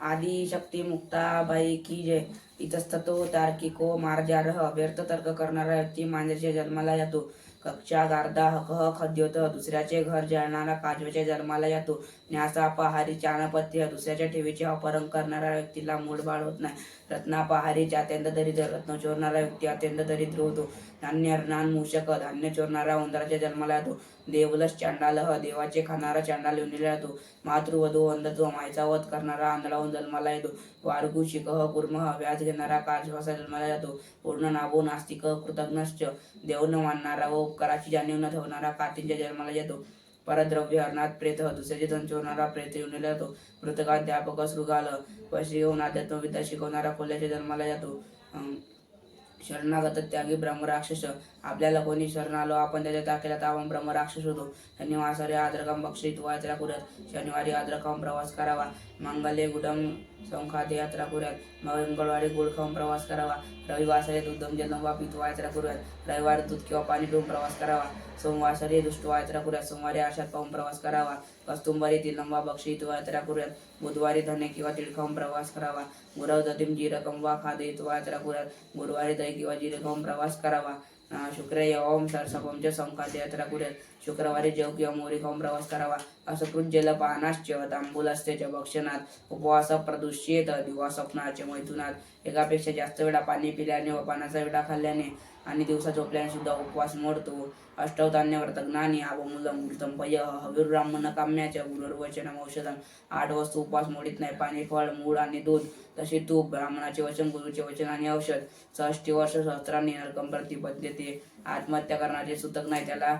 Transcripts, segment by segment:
आदि शक्ति मुक्ता बाई की जय. इतस्ततो तार्किको मार्जारह व्यर्थ तर्क करणारा व्यक्ती मांजरीच्या जन्माला येतो कक्षा गारदा हक खद्योत दुसऱ्याचे घर जळणारा काजव्याच्या जन्माला येतो न्यासापहारी चाणपत्य दुसऱ्याच्या ठेवीचे अपहरण करणाऱ्या व्यक्तीला मूळबाळ होत नाही. रत्नापहारी अत्यंत दरिद्र रत्न चोरणारा व्यक्ती अत्यंत दरिद्र होतो. धान्य अर्णान मूषक धान्य चोरणारा उंदराच्या जन्माला येतो. देवलस चांडालह देवाचे खाणारा चांडाल लिहिलेला येतो मातृवधू अंधत्व मायचा वध करणारा आंधळाहून जन्माला येतो. वारगू शिकह कुर्मह व्याज घेणारा काजवासा जन्माला जातो. पूर्ण नाभो नास्तिक कृतज्ञश्च देव न मानणारा व उपकाराची जाणीव न ठेवणारा कातींच्या जन्माला येतो परद्रव्य हरणात प्रेत दुसऱ्याचे धन चोरणारा प्रेत येऊन जातो मृतकाध्यापक सृगाल पैसे घेऊन आध्यात्मविद्या शिकवणारा खोल्याच्या जन्माला जातो. शरणागत त्यागी ब्रह्मराक्षस. आपल्याला कोणी शरण आलो आपण त्याच्या ताकेला आपण ब्रह्मराक्षस होतो. शनिवारी आद्रकम बक्षित यात्रा कुरत. शनिवारी आद्रकम प्रवास करावा. मंगले गुडम संखात यात्रा करूयात. मंगळवारी गोड खाऊन प्रवास करावा. रविवारी दुधम जन्मवा पितो यात्रा करूयात. रविवार दूध किंवा पाणी पिऊन प्रवास करावा. सोमवारी दुष्टवा यात्रा करूयात. सोमवारी आशात पाहून प्रवास करावा. कस्तुंबारी तिलंबा बक्षित यात्रा करूयात. बुधवारी धने किंवा तिळ खाऊन प्रवास करावा. गुरव जी जिरकम वा खादे यात्रा करूयात. गुरुवारी दही किंवा जिरे खाऊन प्रवास करावा. अं, शुक्र ओम सरसपमच्या संखात यात्रा कुरत शुक्रवारी जेव किंवा मोरी खाऊन प्रवास करावा असकृत जलपानाश्च तांबूलस्तेच्या भक्षणात उपवास प्रदूषित दिवा स्वप्नाचे मैथुनात एकापेक्षा जास्त वेळा पाणी पिल्याने व पाण्याचा विडा खाल्ल्याने आणि दिवसा झोपल्याने सुद्धा उपवास मोडतो. अष्टवधान्य व्रत ज्ञानी आबमुलम मूर्तम पय हविर्ब्राह्मण काम्याच्या गुरुर्वचनम औषधम आठ वस्तू उपवास मोडीत नाही. पाणी फळ मूळ आणि दूध. तसे तूप ब्राह्मणाचे वचन गुरुचे वचन आणि औषध. सहष्टी वर्ष सहस्रांनी नरकम प्रतिपद्यते. आत्महत्या करण्याचे सुतक नाही. त्याला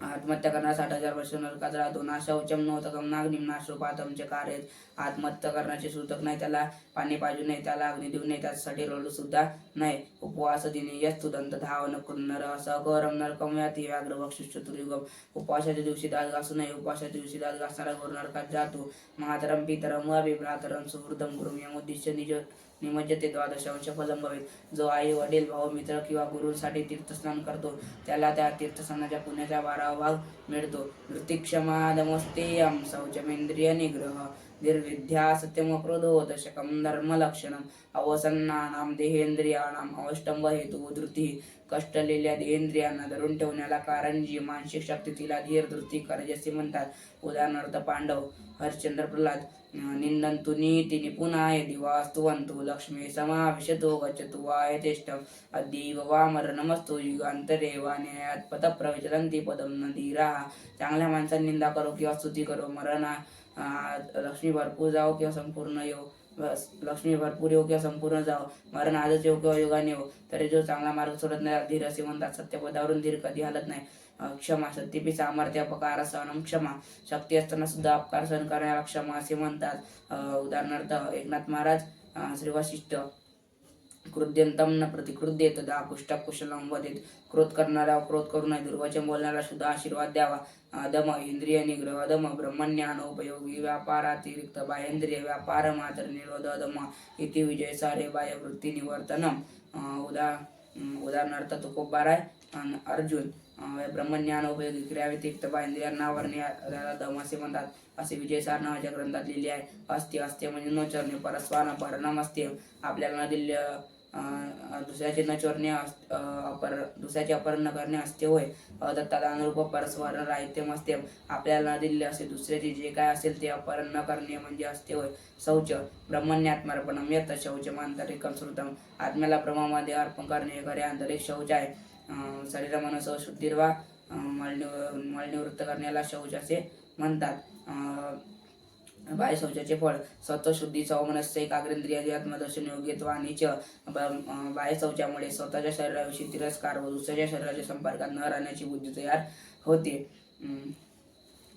आत्महत्या करणार साठ हजार वर्ष नरकात राहतो. ना शौचम नवतकम नाग निम्नाश्रुपातम चे कार्य आत्महत्या करण्याचे सूतक नाही त्याला पाणी पाजू नये त्याला अग्नी देऊ नये त्यासाठी रडू सुद्धा नाही उपवास दिने यस्तु दंत धावन कुन्नर सहगौरम नरकम याती व्याघ्र बक्षिष्ट चतुर्युगम. उपवासाच्या दिवशी दात घासू नये उपवासाच्या दिवशी दात घासणारा घोर नरकात जातो. मातरम पितरम अभिभ्रातरम सुहृदम गुरुम यमुद्दिश्य निज निमज्जते म्हणजे द्वादश अंश फलम जो आई वडील भाऊ मित्र किंवा गुरूंसाठी तीर्थस्नान करतो त्याला त्या तीर्थस्नानाच्या पुण्याचा बारावा भाग मिळतो. वृत्तिक्षमा दमस्तेयम शौचमेंद्रिय निग्रह निर्विद्या सत्यम क्रोधो दशकम धर्मलक्षणम अवसन्नानाम देहेंद्रियाणाम अवष्टंब हेतू धृती कष्टलेल्या देहेंद्रियांना धरून ठेवण्याला कारण जी मानसिक शक्ती तिला धीर धृती करजसी म्हणतात. उदाहरणार्थ पांडव हरिश्चंद्र प्रल्हाद निंदंतुनी नीति पुन्हा दिवा स्तुवंतु लक्ष्मी समाविशतो गच्छतु वाय तेष्टम अद्यैव वामर नमस्तो युगांतरे वा न्यायात पथ प्रविचलंती पदम नदीरा चांगल्या माणसांनी निंदा करो किंवा स्तुती करो मरणा लक्ष्मी भरपूर जाओ हो किंवा संपूर्ण येऊ बस, लक्ष्मी भरपूर योग्य संपूर्ण जाओ मरण आजच योग योगाने हो. तरी जो चांगला मार्ग सोडत नाही धीर असे म्हणतात सत्यपदावरून धीर कधी हलत नाही. क्षमा सत्यपी सामर्थ्य अपकार सहन क्षमा. शक्ती असताना सुद्धा अपकार सहन करण्याला क्षमा असे म्हणतात. उदाहरणार्थ एकनाथ महाराज अं, कृद्यंतम न प्रतिकृद्य तदा कुशलम वदेत. क्रोध करणारा क्रोध करू नये. दुर्वचन बोलणारा सुद्धा आशीर्वाद द्यावा. दम इंद्रिय निग्रह दम ब्रह्मज्ञान उपयोगी व्यापारातिरिक्त बाहेंद्रिय व्यापार मात्र निरोध दम इति विजय सारे बाह्य वृत्ती निवर्तनम. उदा उदाहरणार्थ तुकोबार अन अर्जुन ब्रह्मज्ञान उपयोगी क्रिया व्यतिरिक्त बाहेंद्रियांना वर्णे दम असे म्हणतात. असे विजय सार नावाच्या ग्रंथात लिहिले आहे. अस्ते अस्ते म्हणजे न चरणे परस्वान भरणम असते आपल्याला न दिल्य दुसऱ्याचे न चोरणे अपर दुसऱ्याचे अपहरण न करणे असते होय. दत्ताला अनुरूप परस्वर राहित्यम असते आपल्याला दिलेले दिले असे दुसऱ्याचे जे काय असेल ते अपहरण न करणे म्हणजे असते होय. शौच ब्रह्मण्यात्मर्पणम येत शौच आंतरिकम श्रुतम आत्म्याला ब्रह्मामध्ये अर्पण करणे हे खरे आंतरिक शौच आहे. शरीर मनस शुद्धीर्वा अं, मलनिव करण्याला शौच असे म्हणतात. अं, बाह्य शौचाचे फळ. स्वतःशुद्धी सौमनस्य एकाग्रेंद्रिय आत्मदर्शन योग्यत्व आणि च. ब- बाह्य शौचामुळे स्वतःच्या शरीराविषयी तिरस्कार व दुसऱ्याच्या शरीराच्या संपर्कात न राहण्याची बुद्धी तयार होते.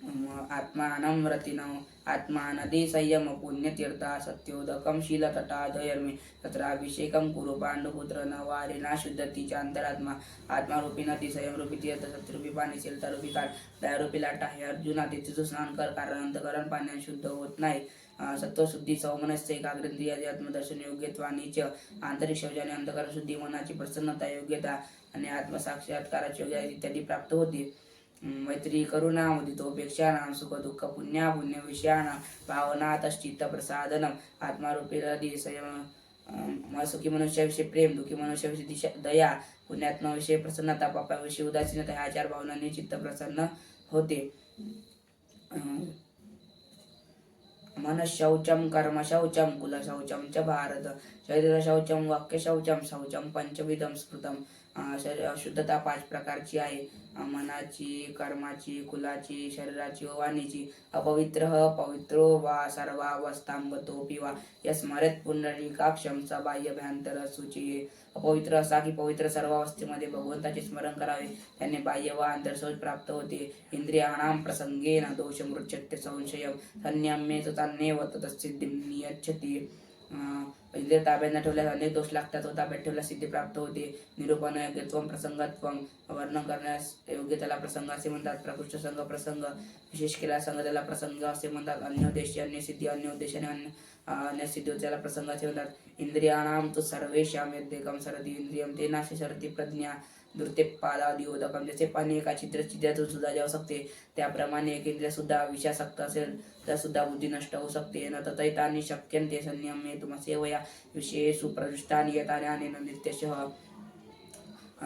आत्मानं रतिनं आत्मा नदी संयम पुण्यतीर्था सत्योदकम शीलतटाधयर्मे तत्राभिषेकं कुरु पाण्डुपुत्र न वारिणा ना चान्तरात्मा। अंतरात्मा आत्मारूपी नदी संयमरूपी तीर्थ सत्यरूपी पाणी शीलतारूपी काळ दयारूपी लाटा हे अर्जुना तिथे स्नान कर कारण अंतकरण पाण्याने शुद्ध होत नाही। सत्वशुद्धी सौमनस्य एकाग्रेंद्रिय आत्मदर्शन योग्यत्वानी च आंतरिक शौचाने अंतकरण शुद्धी मनाची प्रसन्नता योग्यता आणि आत्मसाक्षात्काराची योग्यता इत्यादी प्राप्त होते। मैत्री करुणा मुदितोपेक्षानां सुख दुःख पुण्या पुण्य विषयाणां भावनातश्चित्त प्रसादनम आत्मारूपी हृदय संयम सुखी मनुष्याविषयी प्रेम दुखी मनुष्याविषयी दिशा दया पुण्यात्माविषयी प्रसन्नता पापाविषयी उदासीनता ह्या चार भावनांनी चित्त प्रसन्न होते. अं, मनशौचं कर्म शौचं कुलशौचं च भारत शरीरशौचं वाक्यशौचं शौचं पंचविधम स्मृतम शुद्धता पाच प्रकारची आहे. मनाची कर्माची कुलाची शरीराची व वाणीची. अपवित्र पवित्रो वा सर्वावस्थांबतो पिवा. या स्मरत पुनरिकाक्षमचा बाह्य बाह्यभ्यंतर सूची अपवित्र असा की पवित्र सर्व अवस्थेमध्ये भगवंताचे स्मरण करावे. त्याने बाह्य वा अंतरसोच प्राप्त होते. इंद्रियाणाम प्रसंगेन दोषमृच्छत्य संशयम. संयम्ये तन्नेव ततसिद्धिं नियच्छती. अं, ताब्यांना ताब्यात न ठेवल्यास अनेक दोष लागतात. व ताब्यात ठेवल्यास सिद्धी प्राप्त होते. निरूपण योग्यत्व प्रसंगत्वम वर्णन करण्यास योग्य त्याला प्रसंग असे म्हणतात. प्रकृष्ट संघ प्रसंग. विशेष केला संघ त्याला प्रसंग असे म्हणतात. अन्य उद्देश अन्य सिद्धी अन्य उद्देशाने अन्य अन्य सिद्धी त्याला प्रसंग असे म्हणतात. इंद्रियाणाम तु सर्वेषां यद्येकं सरती इंद्रियम ते नाशे सरती प्रज्ञा. दुर्ते पादादी जसे पाणी एका चित्र चित्रातून सुद्धा जाऊ शकते. त्याप्रमाणे एक इंद्रिय सुद्धा विषयासक्त असेल तर सुद्धा बुद्धी नष्ट होऊ शकते. न तथैतानि शक्यन्ते संयमे सेवया विषये सुप्रदृष्टाने येताने आणि नित्यशः.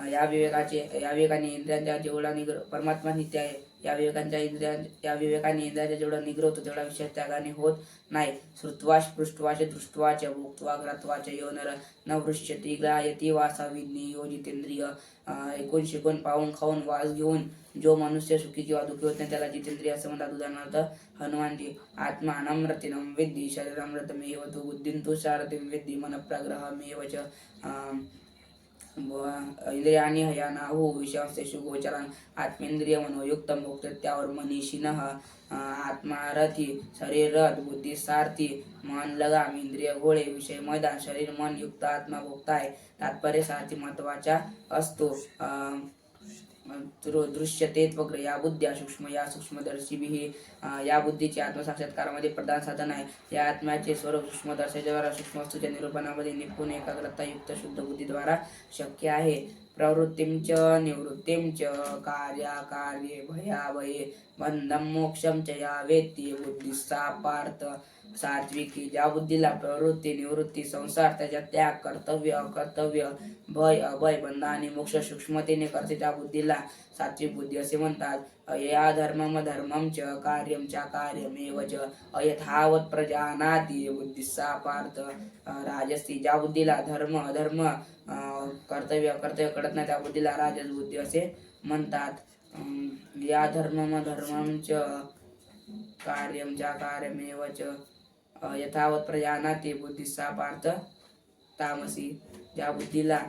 या विवेकाचे या विवेकाने इंद्रियांच्या जेवढा परमात्मा नित्य आहे या विवेकांच्या इंद्रिया या विवेकाने इंद्रियाचा जेवढा निग्रह होतो तेवढा विषय त्यागाने होत नाही. श्रुत्वा पृष्ठवाचे दृष्ट्वाच भोक्त्वा घ्रात्वाच यो नर न वृष्यती ग्रायती वासाविज्ञी यो जितेंद्रिय अं, ऐकून शिकून पाहून खाऊन वास घेऊन जो मनुष्य सुखी किंवा दुःखी होत नाही त्याला जितेंद्रिय असं म्हणतात. उदाहरणार्थ हनुमानजी आत्मा आत्मानमृतिनं विद्धी शरीरामृतमेव तू बुद्धिं तु शारथिं विद्धी मनप्रग्रह मेवच अं, इंद्रियाणि हयानाहु विषयांशु गोचरान् आत्मेंद्रिय मनोयुक्तं भोक्ते त्यावर मनीषिणः आत्मारथी शरीर रथ बुद्धी सारथी मन लगाम इंद्रिय गोळे विषय मैदान शरीर मन युक्त आत्मा भोगता आहे. तात्पर्य सारथी महत्त्वाचा असतो अं, वगैरे या बुद्ध्या सूक्ष्म या सूक्ष्मदर्शी अं, या बुद्धीचे आत्मसाक्षात्कारामध्ये प्रधान साधन आहे. या आत्म्याचे स्वरूप सूक्ष्मदर्शनाद्वारा सूक्ष्म वस्तूच्या निरूपणामध्ये निपुण एकाग्रता युक्त शुद्ध बुद्धीद्वारा शक्य आहे. प्रवृत्तीं च निवृत्तीं च कार्याकार्ये भयाभये बंधम मोक्षम च या वेत्ती बुद्धी सा पार्थ सात्विकी ज्या बुद्धीला प्रवृत्ती निवृत्ती संसार त्याच्या त्याग कर्तव्य अकर्तव्य भय अभय बंध आणि मोक्ष सूक्ष्मतेने करते त्या बुद्धीला सात्विक बुद्धी असे म्हणतात. या धर्मम धर्मम च कार्यम च कार्यमेव च अयथावत प्रजानाती बुद्धिसा पार्थ। राजसी ज्या बुद्धीला धर्म अधर्म कर्तव्य कर्तव्य अकर्तव्य कळत नाही त्या बुद्धीला राजस बुद्धी असे म्हणतात। या धर्मम धर्मम च कार्यम च कार्यमेव च यथावत प्रजानाती बुद्धिसा पार्थ। तामसी ज्या बुद्धीला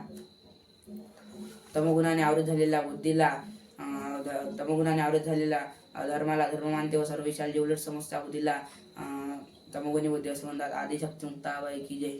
तमगुणाने आवृत झालेल्या बुद्धीला तमगुणाने आवृत झालेला धर्माला धर्म मानते व सर्व विशाल जे उलट समजता बुद्धीला तमगुणी बुद्धी असं म्हणतात आदिशक्ती मुक्ताबाई की जय.